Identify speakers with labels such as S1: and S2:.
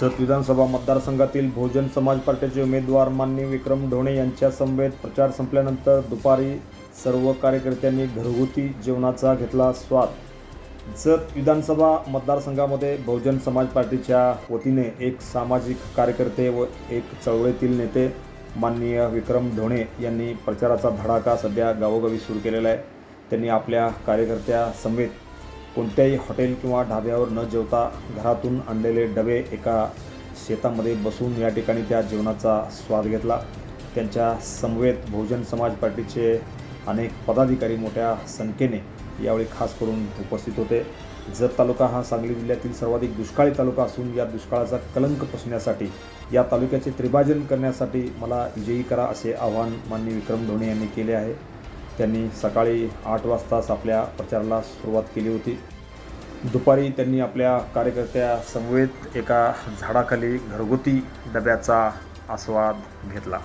S1: जत विधानसभा मतदारसंघातील बहुजन समाज पार्टीचे उमेदवार मान्य विक्रम ढोणे यांच्या समवेत प्रचार संपल्यानंतर दुपारी सर्व कार्यकर्त्यांनी घरगुती जेवणाचा घेतला स्वाद. जत विधानसभा मतदारसंघामध्ये बहुजन समाज पार्टीच्या वतीने एक सामाजिक कार्यकर्ते व एक चळवळीतील नेते माननीय विक्रम ढोणे यांनी प्रचाराचा धडाका सध्या गावोगावी सुरू केलेला आहे. त्यांनी आपल्या कार्यकर्त्या समेत कोणत्याही हॉटेल किंवा ढाब्यावर न जेवता घरातून आणलेले डबे एका शेतामध्ये बसून या ठिकाणी त्या जेवणाचा स्वाद घेतला. त्यांच्या समवेत बहुजन समाज पार्टीचे अनेक पदाधिकारी मोठ्या संख्येने यावेळी खास करून उपस्थित होते. जत तालुका हा सांगली जिल्ह्यातील सर्वाधिक दुष्काळी तालुका असून या दुष्काळाचा कलंक पुसण्यासाठी या तालुक्याचे त्रिभाजन करण्यासाठी मला विजयी करा असे आवाहन माननीय विक्रम ढोणे यांनी केले आहे. त्यांनी सकाळी आठ वाजताच आपल्या प्रचाराला सुरुवात केली होती. दुपारी त्यांनी आपल्या कार्यकर्त्या समवेत एका झाडाखाली घरगुती डब्याचा आस्वाद घेतला.